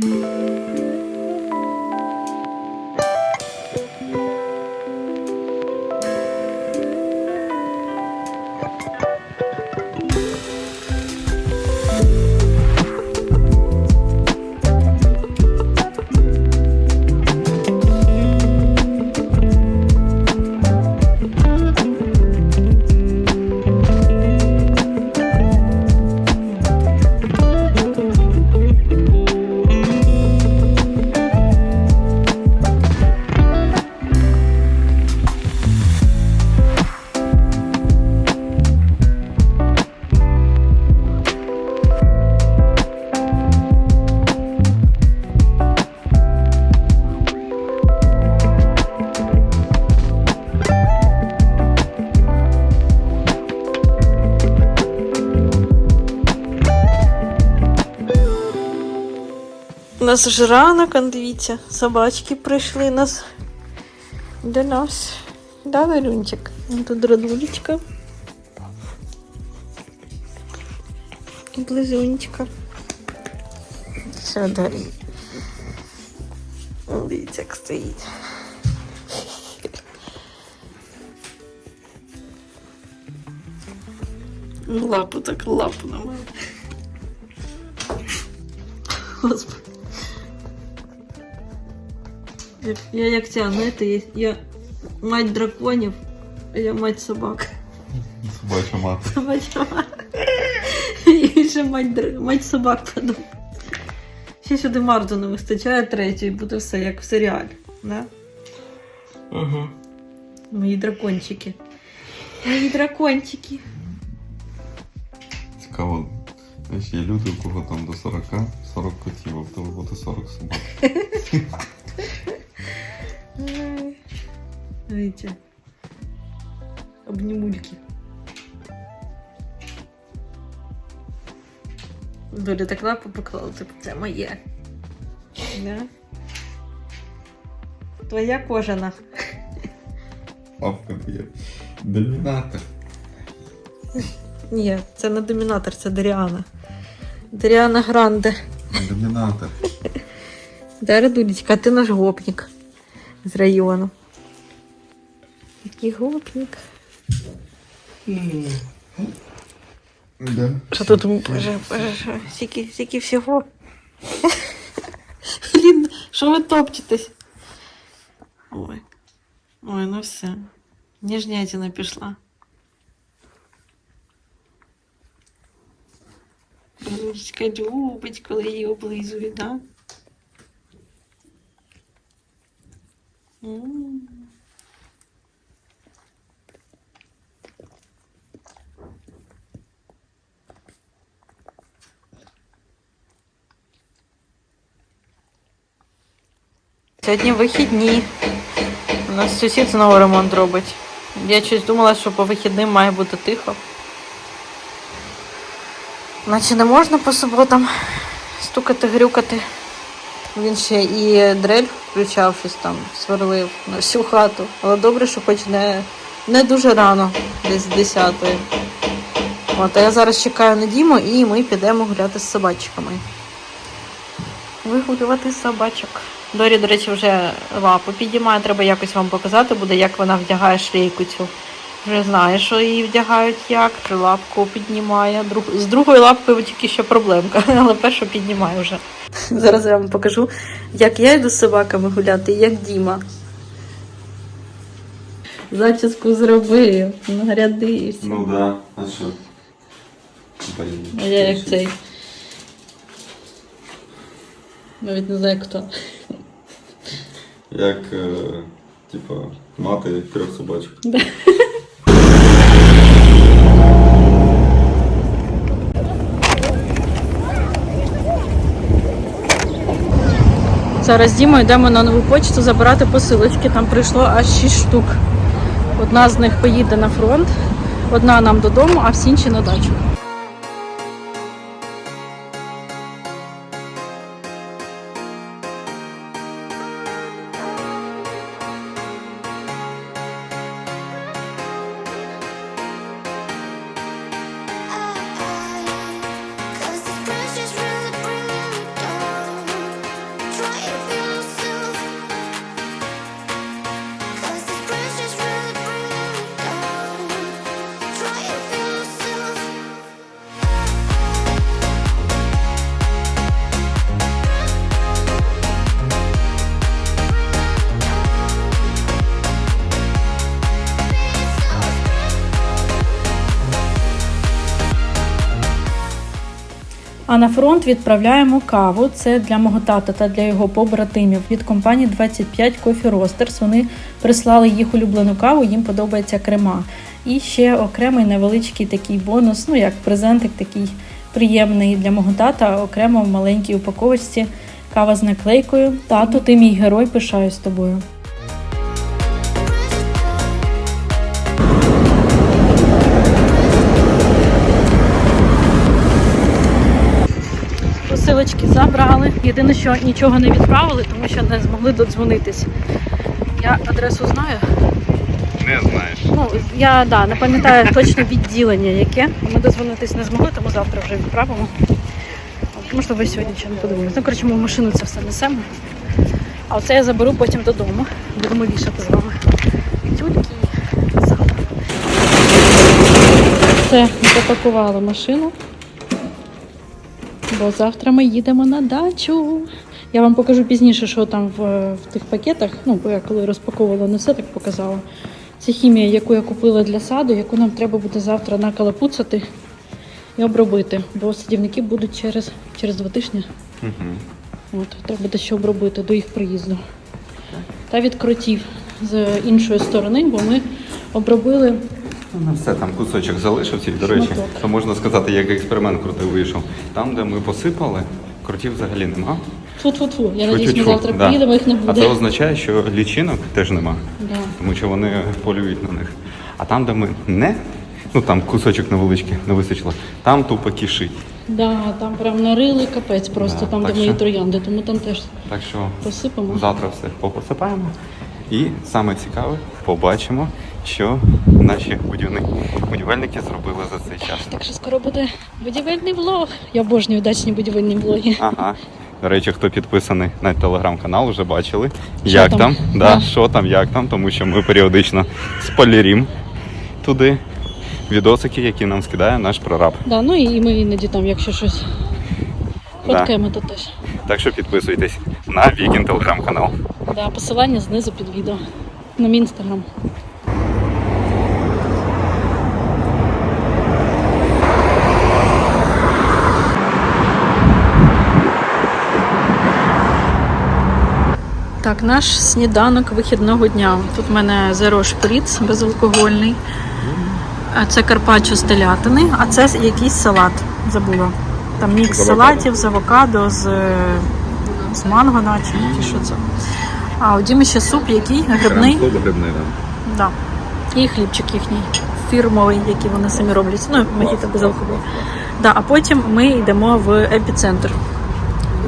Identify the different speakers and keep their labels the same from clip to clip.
Speaker 1: У нас вже ранок, дивіться, собачки прийшли нас до нас. Да, Варюнчик? Вон Тут радулечка. І близунечка. Все, далі. Дивіться, як стоїть. Лапу так лапу на. Господи. Я, я як ця, знаєте, я, я мать драконів, а я мать собак.
Speaker 2: Собача мати.
Speaker 1: Собача мать. І ще мать, др- мать собак подумала. Ще сюди Марту не вистачає третю, і буде все як в серіалі. Да?
Speaker 2: Ага.
Speaker 1: Мої дракончики. Мої дракончики.
Speaker 2: Цікаво. Знаєш, є люди, у кого там до 40, 40 котів, а в тебе буде 40 собак.
Speaker 1: Видите. Обнімульки. Доля так лапу поклала, типу, це моє. Да? Твоя кожана.
Speaker 2: Папка є. Домінатор.
Speaker 1: Ні, це не домінатор, це Даріана. Даріана Гранде.
Speaker 2: Домінатор.
Speaker 1: Дар'я Дудечка, а ти наш гопник з району. Який гопник.
Speaker 2: Да.
Speaker 1: Що тут боже, боже, що? Стільки, стільки всього. Блін, що ви топчетесь? Ой. Ой, ну все. Ніжнятина пішла. Ручка любить, коли її облизують, да? Сьогодні вихідні. У нас сусід знову ремонт робить. Я щось думала, що по вихідним має бути тихо. Наче не можна по суботам стукати, грюкати. Він ще і дрель включав, щось там сверлив на всю хату. Але добре, що хоч не, не дуже рано, десь з 10 От, а я зараз чекаю на Діму і ми підемо гуляти з собачками. Вигулювати собачок. Дорі, до речі, вже лапу підіймає, треба якось вам показати буде, як вона вдягає шлейку цю. Вже знає, що її вдягають як, лапку піднімає. Друг... З другою лапкою тільки ще проблемка, але першу піднімає вже. Зараз я вам покажу, як я йду з собаками гуляти, як Діма. Зачіску зробив, нарядився.
Speaker 2: Ну да, а що? Блін.
Speaker 1: А я як цей. Навіть не знаю хто.
Speaker 2: Як, е, типа, мати трьох собачок.
Speaker 1: Зараз з йдемо на нову почту забирати посилочки. Там прийшло аж 6 штук. Одна з них поїде на фронт, одна нам додому, а всі інші на дачу. На фронт відправляємо каву. Це для мого тата та для його побратимів від компанії 25 Coffee Roasters. Вони прислали їх улюблену каву, їм подобається крема. І ще окремий невеличкий такий бонус, ну як презентик такий приємний для мого тата, окремо в маленькій упаковочці. Кава з наклейкою. Тату, ти мій герой, пишаюсь тобою. Посилочки забрали. Єдине, що нічого не відправили, тому що не змогли додзвонитись. Я адресу знаю.
Speaker 2: Не знаєш.
Speaker 1: Ну, я да, не пам'ятаю точно відділення, яке. Ми дозвонитись не змогли, тому завтра вже відправимо. Можливо, сьогодні ще не подивимось. Ну, коротше, ми в машину це все несемо. А оце я заберу потім додому. Будемо вішати з вами. Тюльки завтра. Все, машину. Бо завтра ми їдемо на дачу. Я вам покажу пізніше, що там в, в тих пакетах. Ну, бо я коли розпаковувала, не все так показала. Це хімія, яку я купила для саду, яку нам треба буде завтра накалапуцати і обробити. Бо садівники будуть через, через два тижні.
Speaker 2: Угу.
Speaker 1: От, треба буде ще обробити до їх приїзду. Та від кротів з іншої сторони, бо ми обробили
Speaker 2: Ну, все, там кусочок залишився, і, до речі,
Speaker 1: Шматок.
Speaker 2: то можна сказати, як експеримент крутий вийшов. Там, де ми посипали, крутів взагалі нема.
Speaker 1: Фу-фу-фу. Я надіюсь, ми
Speaker 2: Тьфу-тьфу-тьфу,
Speaker 1: завтра
Speaker 2: да.
Speaker 1: приїдемо, їх не
Speaker 2: А
Speaker 1: буде.
Speaker 2: це означає, що лічинок теж нема,
Speaker 1: Да.
Speaker 2: тому що вони полюють на них. А там, де ми не, ну там кусочок невеличкий не вистачило, там тупо кишить.
Speaker 1: Да, там прям нарили капець просто
Speaker 2: Да,
Speaker 1: там, де
Speaker 2: так
Speaker 1: мої
Speaker 2: що-
Speaker 1: троянди, тому там теж
Speaker 2: Так що
Speaker 1: посипемо.
Speaker 2: завтра все попосипаємо. І саме цікаве, побачимо, що наші будівельники зробили за цей час.
Speaker 1: Так що скоро буде будівельний влог. Я обожнюю дачні будівельні влоги.
Speaker 2: Ага. До речі, хто підписаний на телеграм-канал, вже бачили,
Speaker 1: Що
Speaker 2: як
Speaker 1: там?
Speaker 2: там, да,
Speaker 1: Да.
Speaker 2: що там, як там, тому що ми періодично спойлерім туди відосики, які нам скидає наш прораб.
Speaker 1: Да, ну і ми іноді там, якщо щось
Speaker 2: Да.
Speaker 1: то теж.
Speaker 2: Так що підписуйтесь на Вікін телеграм-канал.
Speaker 1: Да, посилання знизу під відео. На мій інстаграм. Так, наш сніданок вихідного дня. Тут в мене зеро шприц безалкогольний. А Це карпаччо з телятини, а це якийсь салат. Забула. Там мікс салатів з авокадо, з, з манго, наче. Чи що це? А у Діми ще суп який? Грибний.
Speaker 2: грибний,
Speaker 1: Да. І хлібчик їхній фірмовий, який вони самі роблять. Ну, мохіто без алкоголю. Да, а потім ми йдемо в епіцентр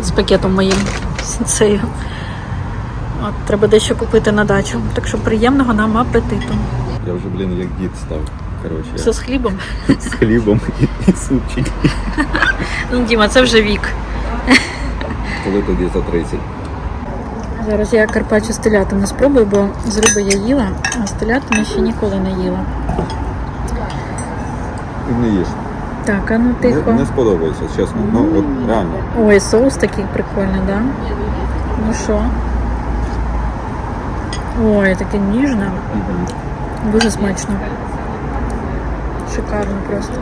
Speaker 1: з пакетом моїм сенсею. От, треба дещо купити на дачу. Так що приємного нам апетиту.
Speaker 3: Я вже, блін, як дід став. Коротше,
Speaker 1: Все з хлібом.
Speaker 3: з хлібом і, і супчик.
Speaker 1: Ну, Діма, це вже вік.
Speaker 3: Коли тоді за 30.
Speaker 1: Зараз я карпаччо з телятини спробую, бо з риби я їла, а з телятини ще ніколи не їла.
Speaker 3: І не їш.
Speaker 1: Так, а ну тихо.
Speaker 3: Не, не сподобається, чесно. Ну, от реально.
Speaker 1: Ой, соус такий прикольний, да? Ну що? Ой, таке ніжне.
Speaker 3: Мгм.
Speaker 1: Дуже смачно. Шикарно просто.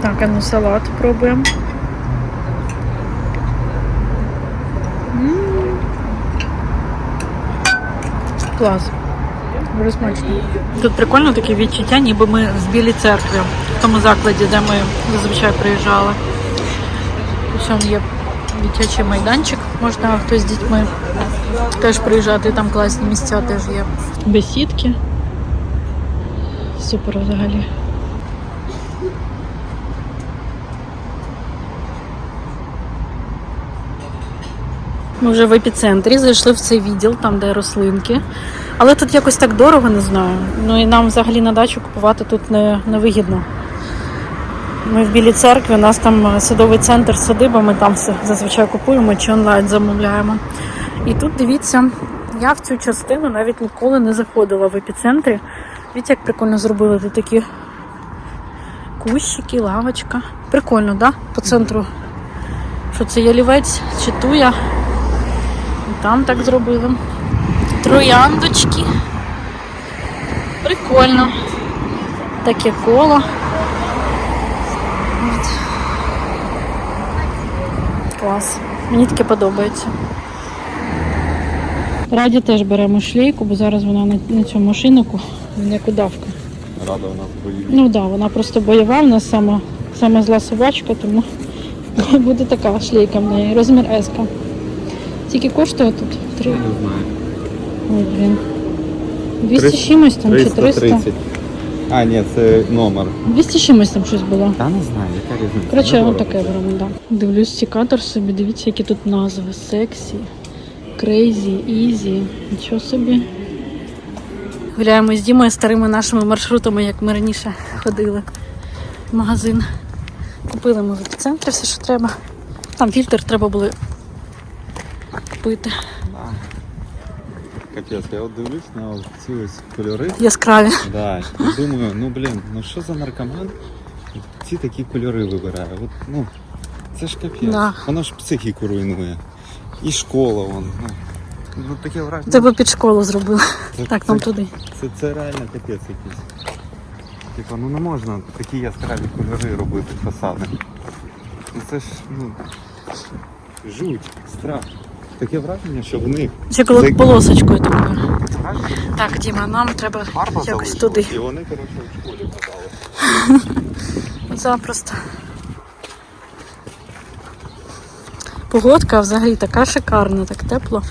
Speaker 1: Так, а ну салат пробуємо. Клас. Дуже смачно. Тут прикольно таке відчуття, ніби ми в білій церкві, в тому закладі, де ми зазвичай приїжджали. Ось там є дитячий майданчик, можна хтось з дітьми теж приїжджати, там класні місця теж є. Бесідки. Супер взагалі. Ми вже в епіцентрі зайшли в цей відділ, там де рослинки. Але тут якось так дорого, не знаю. Ну і нам взагалі на дачу купувати тут не, не вигідно. Ми в Білій церкві, у нас там садовий центр з садибами, там все зазвичай купуємо чи онлайн замовляємо. І тут дивіться, я в цю частину навіть ніколи не заходила в епіцентрі. Дивіться, як прикольно зробили тут такі кущики, лавочка. Прикольно, да? По центру. Що це ялівець чи туя? І там так зробили. Трояндочки. Прикольно. Таке коло. От. Клас. Мені таке подобається. Раді теж беремо шлейку, бо зараз вона на, на цьому шиннику як удавка.
Speaker 3: Рада у нас бойові.
Speaker 1: Ну так, да, вона просто бойова, в нас сама, сама зла собачка, тому буде така шлейка в неї. Розмір S. Тільки коштує тут три.
Speaker 3: Я Не знаю.
Speaker 1: Ой, блін. 200 з чимось там чи 300?
Speaker 3: А, ні, це номер.
Speaker 1: 200 чимось там щось було.
Speaker 3: Та не знаю, яка різниця.
Speaker 1: Коротше,
Speaker 3: Недорого.
Speaker 1: отаке беремо, да. Дивлюсь цікатор собі, дивіться, які тут назви. Сексі, крейзі, ізі. Нічого собі. Гуляємо з Дімою старими нашими маршрутами, як ми раніше ходили в магазин. Купили ми в епіцентрі все, що треба. Там фільтр треба було купити.
Speaker 3: Да. Капець, я от дивлюсь на ці ось кольори.
Speaker 1: Яскраві.
Speaker 3: Да, і думаю, ну блін, ну що за наркоман? Ці такі кольори вибирає. От, ну, це ж капець.
Speaker 1: Да.
Speaker 3: Воно ж психіку руйнує. І школа вон. Ну, ну таке враження.
Speaker 1: Тебе під школу зробили.
Speaker 3: Це-
Speaker 1: Так,
Speaker 3: це-
Speaker 1: нам туди.
Speaker 3: Це, це реально капець якийсь. Типа, ну не можна такі яскраві кольори робити фасади. Ну це ж, ну, жуть, страх. Таке враження, що в них
Speaker 1: Ще коли
Speaker 3: Зик-
Speaker 1: полосочкою такою. Так, Діма, нам треба
Speaker 3: фарба
Speaker 1: якось туди.
Speaker 3: І вони, коротше, в школі продали.
Speaker 1: Запросто. Погодка взагалі така шикарна, так тепло.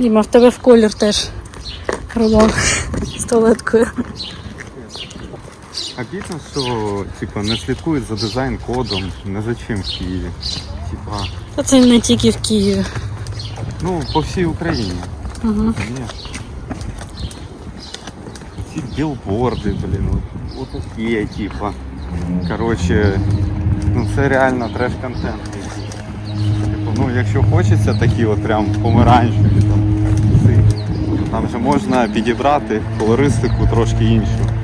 Speaker 1: Діма, в тебе в колір теж рулон з туалеткою.
Speaker 3: Обідно, що типа, не слідкують за дизайн-кодом, не за чим в Києві. Типа,
Speaker 1: Та це не тільки в Києві.
Speaker 3: ну, по всій Україні.
Speaker 1: Угу.
Speaker 3: Ці білборди, блін, от, от типа. Коротше, ну це реально треш-контент. Ну якщо хочеться такі от прям помаранчеві, там, там же можна підібрати колористику трошки іншу.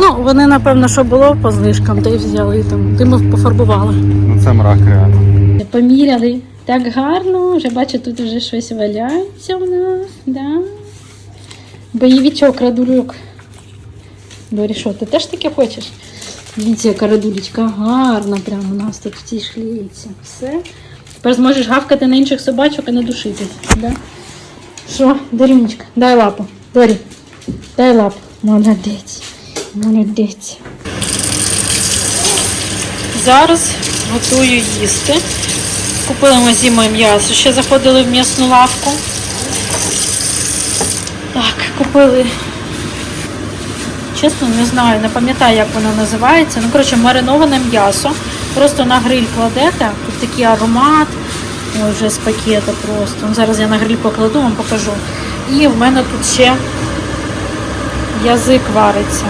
Speaker 1: Ну, вони, напевно, що було по знижкам, й взяли там, димов пофарбували.
Speaker 3: ну це мрак реально.
Speaker 1: Поміряли. Так гарно, вже бачу, тут вже щось валяється у нас, да. Бойовичок, радульок. Дорі, що, ти теж таке хочеш? Дивіться, яка радулечка гарна прямо у нас тут в цій шлейці. Все. Тепер зможеш гавкати на інших собачок і не душитись. Да? Що, Доріночка, дай лапу. Дорі, дай лапу. Молодець. Молодець. Зараз готую їсти. Купили ми зимою м'ясо. Ще заходили в м'ясну лавку. Так, купили. Чесно, не знаю, не пам'ятаю, як воно називається. Ну, коротше, мариноване м'ясо. Просто на гриль кладете. Тут такий аромат. Ой, вже з пакета просто. Ну, Зараз я на гриль покладу, вам покажу. І в мене тут ще язик вариться.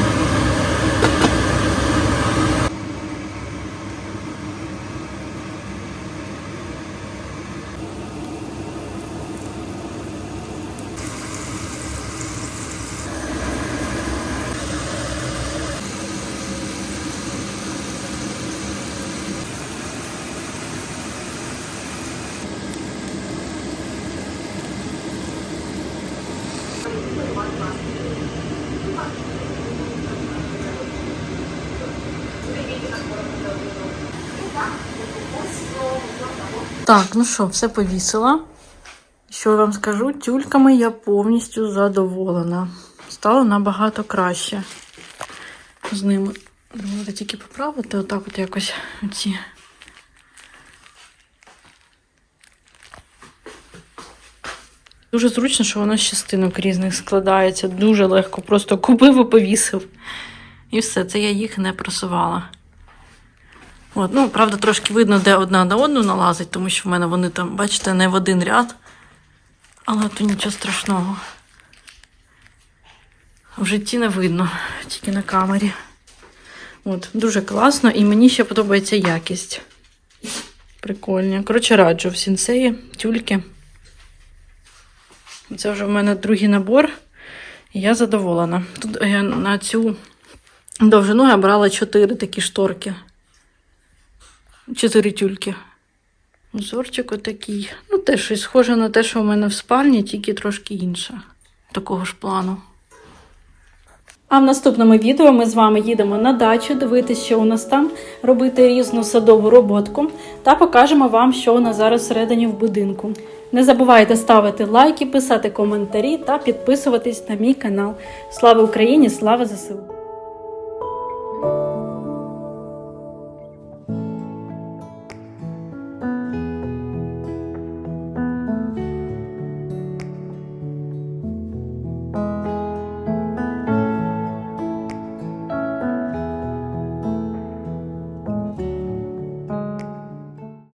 Speaker 1: Так, ну що, все повісила. Що вам скажу, тюльками я повністю задоволена. Стало набагато краще з ними. Треба тільки поправити отак от якось оці. Дуже зручно, що воно з частинок різних складається. Дуже легко. Просто купив і повісив. І все, це я їх не просувала. От, ну, правда, трошки видно, де одна на одну налазить, тому що в мене вони там, бачите, не в один ряд. Але то нічого страшного. В житті не видно, тільки на камері. От, дуже класно, і мені ще подобається якість. Прикольно. Коротше, раджу в сінсеї, тюльки. Це вже в мене другий набор, і я задоволена. Тут е, на цю довжину я брала чотири такі шторки. Чотири тюльки. Узорчик отакий. Ну, теж щось схоже на те, що в мене в спальні, тільки трошки інше. Такого ж плану. А в наступному відео ми з вами їдемо на дачу, дивитися, що у нас там, робити різну садову роботку та покажемо вам, що у нас зараз всередині в будинку. Не забувайте ставити лайки, писати коментарі та підписуватись на мій канал. Слава Україні! Слава ЗСУ!